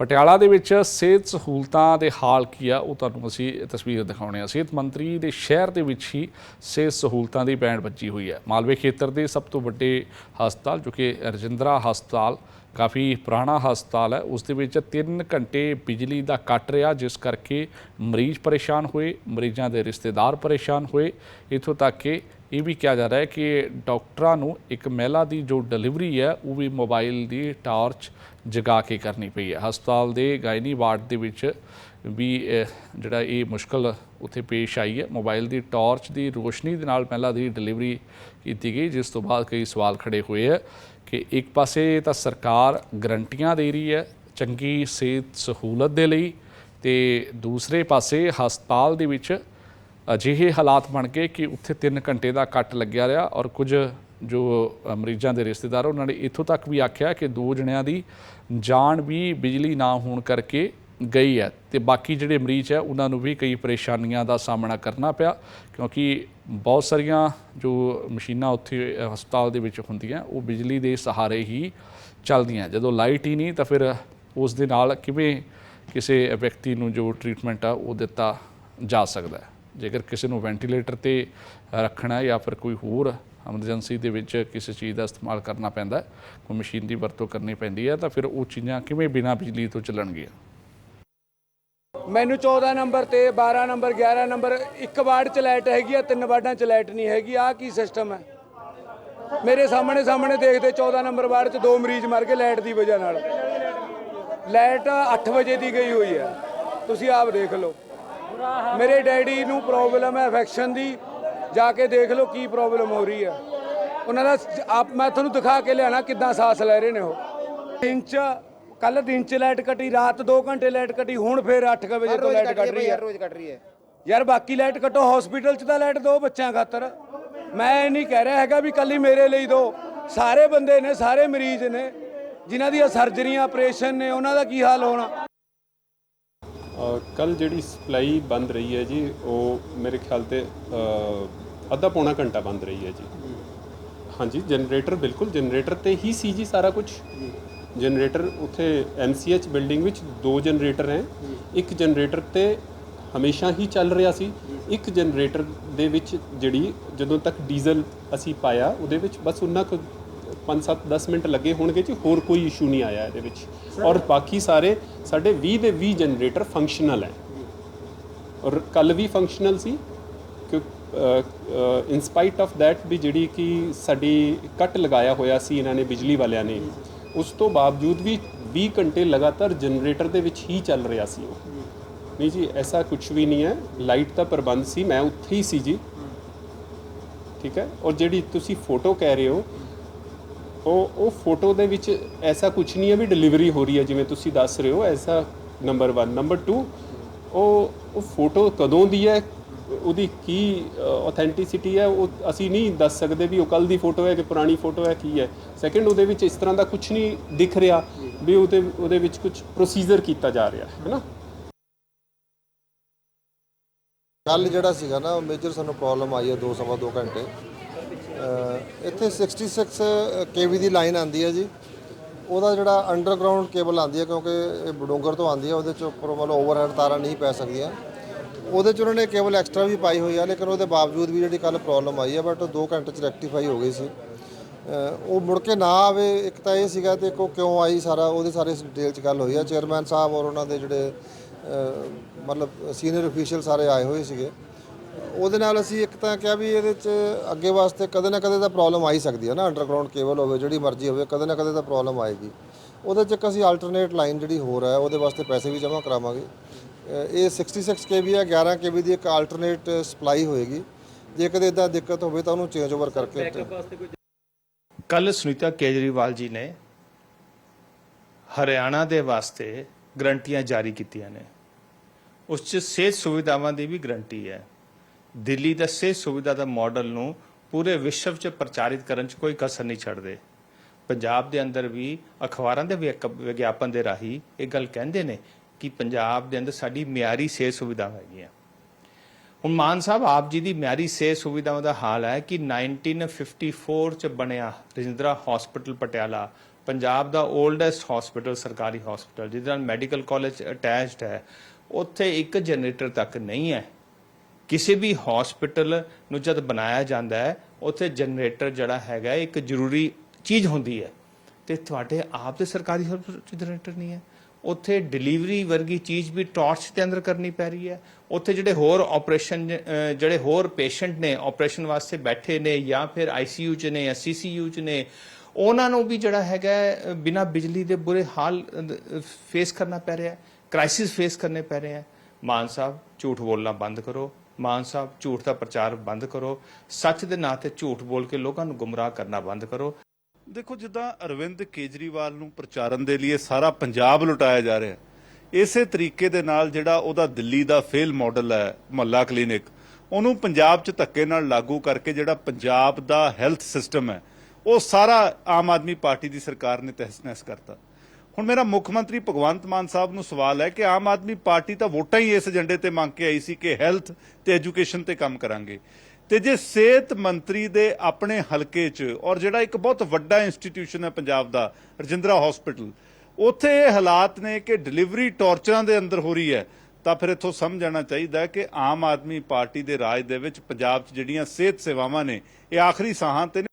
ਪਟਿਆਲਾ ਦੇ ਵਿੱਚ ਸਿਹਤ ਸਹੂਲਤਾਂ ਦੇ ਹਾਲ ਕੀ ਆ, ਉਹ ਤੁਹਾਨੂੰ ਅਸੀਂ ਤਸਵੀਰ ਦਿਖਾਉਣੇ ਆ। ਸਿਹਤ ਮੰਤਰੀ ਦੇ ਸ਼ਹਿਰ ਦੇ ਵਿੱਚ ਹੀ ਸਿਹਤ ਸਹੂਲਤਾਂ ਦੀ ਬੈਂਡ ਵੱਜੀ ਹੋਈ ਹੈ। ਮਾਲਵੇ ਖੇਤਰ ਦੇ ਸਭ ਤੋਂ ਵੱਡੇ ਹਸਪਤਾਲ, ਜੋ ਕਿ ਰਜਿੰਦਰਾ ਹਸਪਤਾਲ, ਕਾਫੀ ਪੁਰਾਣਾ ਹਸਪਤਾਲ ਹੈ, ਉਸ ਦੇ ਵਿੱਚ 3 ਘੰਟੇ ਬਿਜਲੀ ਦਾ ਕੱਟ ਰਿਹਾ, ਜਿਸ ਕਰਕੇ ਮਰੀਜ਼ ਪਰੇਸ਼ਾਨ ਹੋਏ, ਮਰੀਜ਼ਾਂ ਦੇ ਰਿਸ਼ਤੇਦਾਰ ਪਰੇਸ਼ਾਨ ਹੋਏ। ਇਥੋਂ ਤੱਕ ਕਿ ਇਹ ਵੀ ਕਿਹਾ ਜਾ ਰਿਹਾ ਹੈ ਕਿ ਡਾਕਟਰਾਂ ਨੂੰ ਇੱਕ ਮਹਿਲਾ ਦੀ ਜੋ ਡਿਲੀਵਰੀ ਹੈ, ਉਹ ਵੀ ਮੋਬਾਈਲ ਦੀ ਟਾਰਚ ਜਗਾ ਕੇ ਕਰਨੀ ਪਈ ਹੈ। ਹਸਪਤਾਲ ਦੇ ਗਾਇਨੀ ਵਾਰਡ ਦੇ ਵਿੱਚ ਵੀ ਜਿਹੜਾ ਇਹ ਮੁਸ਼ਕਲ ਉੱਥੇ ਪੇਸ਼ ਆਈ ਹੈ। ਮੋਬਾਈਲ ਦੀ ਟਾਰਚ ਦੀ ਰੋਸ਼ਨੀ ਦੇ ਨਾਲ ਮਹਿਲਾ ਦੀ ਡਿਲੀਵਰੀ ਕੀਤੀ ਗਈ, ਜਿਸ ਤੋਂ ਬਾਅਦ ਕਈ ਸਵਾਲ ਖੜੇ ਹੋਏ ਹੈ ਕਿ ਇੱਕ ਪਾਸੇ ਤਾਂ ਸਰਕਾਰ ਗਰੰਟੀਆਂ ਦੇ ਰਹੀ ਹੈ ਚੰਗੀ ਸਿਹਤ ਸਹੂਲਤ ਦੇ ਲਈ ਤੇ ਦੂਸਰੇ ਪਾਸੇ ਹਸਪਤਾਲ ਦੇ ਵਿੱਚ ਅਜਿਹੇ ਹਾਲਾਤ ਬਣ ਗਏ ਕਿ ਉੱਥੇ 3 ਘੰਟੇ ਦਾ ਕੱਟ ਲੱਗਿਆ ਰਿਹਾ ਔਰ ਕੁਝ ਜੋ ਮਰੀਜ਼ਾਂ ਦੇ ਰਿਸ਼ਤੇਦਾਰ ਉਹਨਾਂ ਨੇ ਇੱਥੋਂ ਤੱਕ ਵੀ ਆਖਿਆ ਕਿ ਦੋ ਜਣਿਆਂ ਦੀ ਜਾਨ ਵੀ ਬਿਜਲੀ ਨਾ ਹੋਣ ਕਰਕੇ ਗਈ ਹੈ ਤੇ ਬਾਕੀ ਜਿਹੜੇ ਮਰੀਜ਼ ਹੈ, ਉਹਨਾਂ ਨੂੰ ਵੀ ਕਈ ਪਰੇਸ਼ਾਨੀਆਂ ਦਾ ਸਾਹਮਣਾ ਕਰਨਾ ਪਿਆ ਕਿਉਂਕਿ ਬਹੁਤ ਸਾਰੀਆਂ ਜੋ ਮਸ਼ੀਨਾਂ ਉੱਥੇ ਹਸਪਤਾਲ ਦੇ ਵਿੱਚ ਹੁੰਦੀਆਂ, ਉਹ ਬਿਜਲੀ ਦੇ ਸਹਾਰੇ ਹੀ ਚੱਲਦੀਆਂ। ਜਦੋਂ ਲਾਈਟ ਹੀ ਨਹੀਂ ਤਾਂ ਫਿਰ ਉਸ ਦੇ ਨਾਲ ਕਿਵੇਂ ਕਿਸੇ ਵਿਅਕਤੀ ਨੂੰ ਜੋ ਟ੍ਰੀਟਮੈਂਟ ਆ, ਉਹ ਦਿੱਤਾ ਜਾ ਸਕਦਾ ਹੈ। ਜੇਕਰ ਕਿਸੇ ਨੂੰ ਵੈਂਟੀਲੇਟਰ ਤੇ ਰੱਖਣਾ ਜਾਂ ਫਿਰ ਕੋਈ ਹੋਰ ਐਮਰਜੈਂਸੀ ਦੇ ਵਿੱਚ ਕਿਸੇ ਚੀਜ਼ ਦਾ ਇਸਤੇਮਾਲ ਕਰਨਾ ਪੈਂਦਾ ਕੋਈ ਮਸ਼ੀਨ ਦੀ ਵਰਤੋਂ ਕਰਨੀ ਪੈਂਦੀ ਹੈ, ਤਾਂ ਫਿਰ ਉਹ ਚੀਜ਼ਾਂ ਕਿਵੇਂ ਬਿਨਾਂ ਬਿਜਲੀ ਤੋਂ ਚੱਲਣਗੀਆਂ? ਮੈਨੂੰ 14 ਨੰਬਰ ਤੇ 12 ਨੰਬਰ 11 ਨੰਬਰ, ਇੱਕ ਵਾਰਡ ਚ ਲਾਈਟ ਹੈਗੀ ਆ, ਤਿੰਨ ਵਾਰਡਾਂ ਚ ਲਾਈਟ ਨਹੀਂ ਹੈਗੀ ਆ ਕੀ ਸਿਸਟਮ ਹੈ? ਮੇਰੇ ਸਾਹਮਣੇ ਸਾਹਮਣੇ ਦੇਖਦੇ 14 ਨੰਬਰ ਵਾਰਡ ਚ ਦੋ ਮਰੀਜ਼ ਮਰ ਗਏ ਲਾਈਟ ਦੀ ਵਜ੍ਹਾ ਨਾਲ। ਲਾਈਟ 8 ਵਜੇ ਦੀ ਗਈ ਹੋਈ ਹੈ। ਤੁਸੀਂ ਆਪ ਦੇਖ ਲਓ। ਮੇਰੇ ਡੈਡੀ ਨੂੰ ਪ੍ਰੋਬਲਮ ਹੈ ਇਨਫੈਕਸ਼ਨ ਦੀ। ਜਾ ਕੇ ਦੇਖ ਲਓ ਕੀ ਪ੍ਰੋਬਲਮ ਹੋ ਰਹੀ ਹੈ। ਉਹਨਾਂ ਦਾ ਆਪ ਮੈਂ ਤੁਹਾਨੂੰ ਦਿਖਾ ਕੇ ਲਿਆਣਾ ਕਿੱਦਾਂ ਸਾਹ ਲੈ ਰਹੇ ਨੇ ਉਹ। ਦਿਨ ਚ ਕੱਲ ਦਿਨ ਚ ਲਾਈਟ ਕੱਟੀ ਰਾਤ 2 ਘੰਟੇ ਲਾਈਟ ਕੱਟੀ ਹੁਣ ਫੇਰ 8 ਵਜੇ ਤੋਂ ਲਾਈਟ ਕੱਟ ਰਹੀ ਹੈ ਰੋਜ਼ ਕੱਟ ਰਹੀ ਹੈ। ਯਾਰ ਬਾਕੀ ਲਾਈਟ ਕੱਟੋ ਹਸਪੀਟਲ 'ਚ ਤਾਂ ਲਾਈਟ ਦਿਓ ਬੱਚਿਆਂ ਖਾਤਰ। ਮੈਂ ਇਹ ਨਹੀਂ ਕਹਿ ਰਿਹਾ ਹੈਗਾ ਵੀ ਕੱਲੀ ਮੇਰੇ ਲਈ ਦਿਓ ਸਾਰੇ ਬੰਦੇ ਨੇ ਸਾਰੇ ਮਰੀਜ਼ ਨੇ ਜਿਨ੍ਹਾਂ ਦੀਆਂ ਸਰਜਰੀਆਂ ਆਪਰੇਸ਼ਨ ਨੇ ਉਹਨਾਂ ਦਾ ਕੀ ਹਾਲ ਹੋਣਾ? ਕੱਲ ਜਿਹੜੀ ਸਪਲਾਈ ਬੰਦ ਰਹੀ ਹੈ ਜੀ, ਉਹ ਮੇਰੇ ਖਿਆਲ ਤੇ ਅੱਧਾ ਪੌਣਾ ਘੰਟਾ ਬੰਦ ਰਹੀ ਹੈ ਜੀ। ਹਾਂਜੀ, ਜਨਰੇਟਰ ਬਿਲਕੁਲ, ਜਨਰੇਟਰ ਤੇ ਹੀ ਸੀ ਜੀ ਸਾਰਾ ਕੁਝ ਜਨਰੇਟਰ ਉੱਥੇ ਐਮਸੀਐਚ ਬਿਲਡਿੰਗ ਵਿੱਚ ਦੋ ਜਨਰੇਟਰ ਹੈ। ਇੱਕ ਜਨਰੇਟਰ ਤੇ ਹਮੇਸ਼ਾ ਹੀ ਚੱਲ ਰਿਹਾ ਸੀ। ਇੱਕ ਜਨਰੇਟਰ ਦੇ ਵਿੱਚ ਜਿਹੜੀ ਜਦੋਂ ਤੱਕ ਡੀਜ਼ਲ ਅਸੀਂ ਪਾਇਆ, ਉਹਦੇ ਵਿੱਚ ਬਸ ਉਹਨਾਂ ਕੁ 5-7 10 ਮਿੰਟ ਲੱਗੇ ਹੋਣਗੇ ਜੀ, ਹੋਰ ਕੋਈ ਇਸ਼ੂ ਨਹੀਂ ਆਇਆ ਇਹਦੇ ਵਿੱਚ। ਔਰ ਬਾਕੀ ਸਾਰੇ ਸਾਡੇ 20 ਦੇ 20 ਜਨਰੇਟਰ ਫੰਕਸ਼ਨਲ ਹੈ। ਔਰ ਕੱਲ ਵੀ ਫੰਕਸ਼ਨਲ ਸੀ ਕਿ ਇਨ ਸਪਾਈਟ ਆਫ ਥੈਟ ਵੀ ਜਿਹੜੀ ਕਿ ਸਾਡੀ ਕੱਟ ਲਗਾਇਆ ਹੋਇਆ ਸੀ ਇਹਨਾਂ ਨੇ, ਬਿਜਲੀ ਵਾਲਿਆਂ ਨੇ, ਉਸ ਤੋਂ ਬਾਵਜੂਦ ਵੀ 20 ਘੰਟੇ ਲਗਾਤਾਰ ਜਨਰੇਟਰ ਦੇ ਵਿੱਚ ਹੀ ਚੱਲ ਰਿਹਾ ਸੀ ਉਹ। ਨਹੀਂ ਜੀ, ਐਸਾ ਕੁਝ ਵੀ ਨਹੀਂ ਹੈ। ਲਾਈਟ ਦਾ ਪ੍ਰਬੰਧ ਸੀ, ਮੈਂ ਉੱਥੇ ਹੀ ਸੀ ਜੀ। ਠੀਕ ਹੈ? ਔਰ ਜਿਹੜੀ ਤੁਸੀਂ ਫੋਟੋ ਕਹਿ ਰਹੇ ਹੋ ਉਹ ਉਹ ਫੋਟੋ ਦੇ ਵਿੱਚ ਐਸਾ ਕੁਝ ਨਹੀਂ ਹੈ ਵੀ ਡਿਲੀਵਰੀ ਹੋ ਰਹੀ ਹੈ, ਜਿਵੇਂ ਤੁਸੀਂ ਦੱਸ ਰਹੇ ਹੋ, ਐਸਾ ਨੰਬਰ 1 ਨੰਬਰ 2 ਉਹ ਉਹ ਫੋਟੋ ਕਦੋਂ ਦੀ ਹੈ, ਉਹਦੀ ਕੀ ਆਥੈਂਟਿਸਿਟੀ ਹੈ, ਉਹ ਅਸੀਂ ਨਹੀਂ ਦੱਸ ਸਕਦੇ ਵੀ ਉਹ ਕੱਲ ਦੀ ਫੋਟੋ ਹੈ ਕਿ ਪੁਰਾਣੀ ਫੋਟੋ ਹੈ, ਕੀ ਹੈ। ਸੈਕੰਡ ਉਹਦੇ ਵਿੱਚ ਇਸ ਤਰ੍ਹਾਂ ਦਾ ਕੁਝ ਨਹੀਂ ਦਿਖ ਰਿਹਾ ਵੀ ਉਹਦੇ ਉਹਦੇ ਵਿੱਚ ਕੁਝ ਪ੍ਰੋਸੀਜਰ ਕੀਤਾ ਜਾ ਰਿਹਾ, ਹੈ ਨਾ? ਕੱਲ ਜਿਹੜਾ ਸੀਗਾ ਨਾ ਮੇਜਰ ਸਾਨੂੰ ਪ੍ਰੋਬਲਮ ਆਈ ਹੈ ਦੋ ਸਵਾ ਦੋ ਘੰਟੇ। ਇੱਥੇ 66 ਕੇਵੀ ਦੀ ਲਾਈਨ ਆਂਦੀ ਹੈ ਜੀ। ਉਹਦਾ ਜਿਹੜਾ ਅੰਡਰਗਰਾਉਂਡ ਕੇਬਲ ਆਂਦੀ ਹੈ, ਕਿਉਂਕਿ ਇਹ ਬਡੋਂਗਰ ਤੋਂ ਆਂਦੀ ਹੈ, ਉਹਦੇ ਚ ਉੱਪਰੋਂ ਮਤਲਬ ਓਵਰਹੈਡ ਤਾਰਾਂ ਨਹੀਂ ਪੈ ਸਕਦੀਆਂ। ਉਹਦੇ ਚ ਉਹਨਾਂ ਨੇ ਕੇਬਲ ਐਕਸਟਰਾ ਵੀ ਪਾਈ ਹੋਈ ਆ, ਲੇਕਿਨ ਉਹਦੇ ਬਾਵਜੂਦ ਵੀ ਜਿਹੜੀ ਕੱਲ ਪ੍ਰੋਬਲਮ ਆਈ ਹੈ ਬਟ 2 ਘੰਟੇ ਚ ਰੈਕਟੀਫਾਈ ਹੋ ਗਈ ਸੀ। ਉਹ ਮੁੜ ਕੇ ਨਾ ਆਵੇ, ਇੱਕ ਤਾਂ ਇਹ ਸੀਗਾ ਤੇ ਕੋ ਕਿਉਂ ਆਈ ਸਾਰਾ, ਉਹਦੇ ਸਾਰੇ ਡਿਟੇਲ ਚ ਗੱਲ ਹੋਈ ਆ। ਚੇਅਰਮੈਨ ਸਾਹਿਬ ਔਰ ਉਹਨਾਂ ਦੇ ਜਿਹੜੇ ਮਤਲਬ ਸੀਨੀਅਰ ਅਫੀਸ਼ੀਅਲ ਸਾਰੇ ਆਏ ਹੋਏ ਸੀਗੇ। ਉਹਦੇ ਨਾਲ ਅਸੀਂ ਇੱਕ ਤਾਂ ਕਿਹਾ ਵੀ ਇਹਦੇ ਚ ਅੱਗੇ ਵਾਸਤੇ ਕਦੇ ਨਾ ਕਦੇ ਤਾਂ ਪ੍ਰੋਬਲਮ ਆ ਹੀ ਸਕਦੀ ਹੈ ਨਾ ਅੰਡਰਗਰਾਉਂਡ ਕੇਬਲ ਹੋਵੇ ਜਿਹੜੀ ਮਰਜ਼ੀ ਹੋਵੇ ਕਦੇ ਨਾ ਕਦੇ ਤਾਂ ਪ੍ਰੋਬਲਮ ਆਏਗੀ। ਉਹਦੇ ਚ ਇੱਕ ਅਸੀਂ ਆਲਟਰਨੇਟ ਲਾਈਨ ਜਿਹੜੀ ਹੋਰ ਹੈ ਉਹਦੇ ਵਾਸਤੇ ਪੈਸੇ ਵੀ ਜਮ੍ਹਾਂ ਕਰਾਵਾਂਗੇ। ਇਹ 66 ਕੇਵੀ ਹੈ 11 ਕੇਵੀ ਦੀ ਇੱਕ ਆਲਟਰਨੇਟ ਸਪਲਾਈ ਹੋਏਗੀ। ਜੇ ਕਦੇ ਇਦਾਂ ਦਿੱਕਤ ਹੋਵੇ ਤਾਂ ਉਹਨੂੰ ਚੇਂਜ ਓਵਰ ਕਰਕੇ ਕੱਲ ਸੁਨੀਤਾ ਕੇਜਰੀਵਾਲ ਜੀ ਨੇ ਹਰਿਆਣਾ ਦੇ ਵਾਸਤੇ ਗਰੰਟੀਆਂ ਜਾਰੀ ਕੀਤੀਆਂ ਨੇ। ਉਸ 'ਚ ਸਿਹਤ ਸੁਵਿਧਾਵਾਂ ਦੀ ਵੀ ਗਰੰਟੀ ਹੈ। ਦਿੱਲੀ ਦਾ ਸਿਹਤ ਸੁਵਿਧਾ ਦਾ ਮਾਡਲ ਨੂੰ ਪੂਰੇ ਵਿਸ਼ਵ 'ਚ ਪ੍ਰਚਾਰਿਤ ਕਰਨ 'ਚ ਕੋਈ ਕਸਰ ਨਹੀਂ ਛੱਡਦੇ। ਪੰਜਾਬ ਦੇ ਅੰਦਰ ਵੀ ਅਖਬਾਰਾਂ ਦੇ ਵਿਗ- ਵਿਗਿਆਪਨ ਦੇ ਰਾਹੀਂ ਇਹ ਗੱਲ ਕਹਿੰਦੇ ਨੇ ਕਿ ਪੰਜਾਬ ਦੇ ਅੰਦਰ ਸਾਡੀ ਮਿਆਰੀ ਸਿਹਤ ਸੁਵਿਧਾ ਹੈਗੀਆਂ। ਹੁਣ ਮਾਨ ਸਾਹਿਬ, ਆਪ ਜੀ ਦੀ ਮਿਆਰੀ ਸਿਹਤ ਸੁਵਿਧਾਵਾਂ ਦਾ ਹਾਲ ਹੈ ਕਿ 1954 ਚ ਬਣਿਆ ਰਜਿੰਦਰਾ ਹਸਪੀਟਲ ਪਟਿਆਲਾ, ਪੰਜਾਬ ਦਾ 올ਡੈਸਟ ਹਸਪੀਟਲ ਸਰਕਾਰੀ ਹਸਪੀਟਲ ਜਿਹਦੇ ਨਾਲ ਮੈਡੀਕਲ ਕਾਲਜ ਅਟੈਚਡ ਹੈ, ਉੱਥੇ ਇੱਕ ਜਨਰੇਟਰ ਤੱਕ ਨਹੀਂ ਹੈ। ਕਿਸੇ ਵੀ ਹਸਪੀਟਲ ਨੂੰ ਜਦ ਬਣਾਇਆ ਜਾਂਦਾ ਹੈ ਉੱਥੇ ਜਨਰੇਟਰ ਜਿਹੜਾ ਹੈਗਾ ਇੱਕ ਜ਼ਰੂਰੀ ਚੀਜ਼ ਹੁੰਦੀ ਹੈ। ਤੇ ਤੁਹਾਡੇ ਆਪ ਦੇ ਸਰਕਾਰੀ ਹਸਪਤਾਲ 'ਚ ਜਨਰੇਟਰ ਨਹੀਂ ਹੈ। ਉੱਥੇ ਡਿਲੀਵਰੀ ਵਰਗੀ ਚੀਜ਼ ਵੀ ਟਾਰਚ ਦੇ ਅੰਦਰ ਕਰਨੀ ਪੈ ਰਹੀ ਹੈ। ਉੱਥੇ ਜਿਹੜੇ ਹੋਰ ਆਪਰੇਸ਼ਨ ਜਿਹੜੇ ਹੋਰ ਪੇਸ਼ੈਂਟ ਨੇ ਆਪਰੇਸ਼ਨ ਵਾਸਤੇ ਬੈਠੇ ਨੇ ਜਾਂ ਫਿਰ ਆਈਸੀਯੂ 'ਚ ਨੇ ਜਾਂ ਸੀਸੀਯੂ 'ਚ ਨੇ ਉਹਨਾਂ ਨੂੰ ਵੀ ਜਿਹੜਾ ਹੈਗਾ ਹੈ, ਬਿਨਾਂ ਬਿਜਲੀ ਦੇ ਬੁਰੇ ਹਾਲ ਫੇਸ ਕਰਨਾ ਪੈ ਰਿਹਾ ਹੈ। ਕ੍ਰਾਈਸਿਸ ਫੇਸ ਕਰਨੇ ਪੈ ਰਹੇ ਹੈ। ਮਾਨ ਸਾਹਿਬ ਝੂਠ ਬੋਲਣਾ ਬੰਦ ਕਰੋ। ਮਾਨ ਸਾਹਿਬ, ਝੂਠ ਦਾ ਪ੍ਰਚਾਰ ਬੰਦ ਕਰੋ। ਸੱਚ ਦੇ ਨਾਂ ਤੇ ਝੂਠ ਬੋਲ ਕੇ ਲੋਕਾਂ ਨੂੰ ਗੁੰਮਰਾਹ ਕਰਨਾ ਬੰਦ ਕਰੋ। ਦੇਖੋ, ਜਿੱਦਾਂ ਅਰਵਿੰਦ ਕੇਜਰੀਵਾਲ ਨੂੰ ਪ੍ਰਚਾਰਨ ਦੇ ਲਈ ਸਾਰਾ ਪੰਜਾਬ ਲੁਟਾਇਆ ਜਾ ਰਿਹਾ ਇਸੇ ਤਰੀਕੇ ਦੇ ਨਾਲ ਜਿਹੜਾ ਉਹਦਾ ਦਿੱਲੀ ਦਾ ਫੇਲ ਮਾਡਲ ਹੈ, ਮੁਹੱਲਾ ਕਲੀਨਿਕ, ਉਹਨੂੰ ਪੰਜਾਬ 'ਚ ਧੱਕੇ ਨਾਲ ਲਾਗੂ ਕਰਕੇ ਜਿਹੜਾ ਪੰਜਾਬ ਦਾ ਹੈਲਥ ਸਿਸਟਮ ਹੈ, ਉਹ ਸਾਰਾ ਆਮ ਆਦਮੀ ਪਾਰਟੀ ਦੀ ਸਰਕਾਰ ਨੇ ਤਹਿਸ-ਨਹਿਸ ਕਰਤਾ। ਹੁਣ ਮੇਰਾ ਮੁੱਖ ਮੰਤਰੀ ਭਗਵੰਤ ਮਾਨ ਸਾਹਿਬ ਨੂੰ ਸਵਾਲ ਹੈ ਕਿ ਆਮ ਆਦਮੀ ਪਾਰਟੀ ਤਾਂ ਵੋਟਾਂ ਹੀ ਇਸ ਏਜੰਡੇ ਤੇ ਮੰਗ ਕੇ ਆਈ ਸੀ ਕਿ ਹੈਲਥ ਤੇ ਐਜੂਕੇਸ਼ਨ ਤੇ ਕੰਮ ਕਰਾਂਗੇ। ਤੇ ਜੇ ਸਿਹਤ ਮੰਤਰੀ ਦੇ ਆਪਣੇ ਹਲਕੇ 'ਚ ਔਰ ਜਿਹੜਾ ਇੱਕ ਬਹੁਤ ਵੱਡਾ ਇੰਸਟੀਟਿਊਸ਼ਨ ਹੈ ਪੰਜਾਬ ਦਾ, ਰਜਿੰਦਰਾ ਹਸਪੀਟਲ, ਉੱਥੇ ਇਹ ਹਾਲਾਤ ਨੇ ਕਿ ਡਿਲੀਵਰੀ ਟਾਰਚਰਾਂ ਦੇ ਅੰਦਰ ਹੋ ਰਹੀ ਹੈ, ਤਾਂ ਫਿਰ ਇੱਥੋਂ ਸਮਝ ਆਉਣਾ ਚਾਹੀਦਾ ਕਿ ਆਮ ਆਦਮੀ ਪਾਰਟੀ ਦੇ ਰਾਜ ਦੇ ਵਿੱਚ ਪੰਜਾਬ 'ਚ ਜਿਹੜੀਆਂ ਸਿਹਤ ਸੇਵਾਵਾਂ ਨੇ, ਇਹ ਆਖਰੀ ਸਾਹਾਂ ਤੇ ਨੇ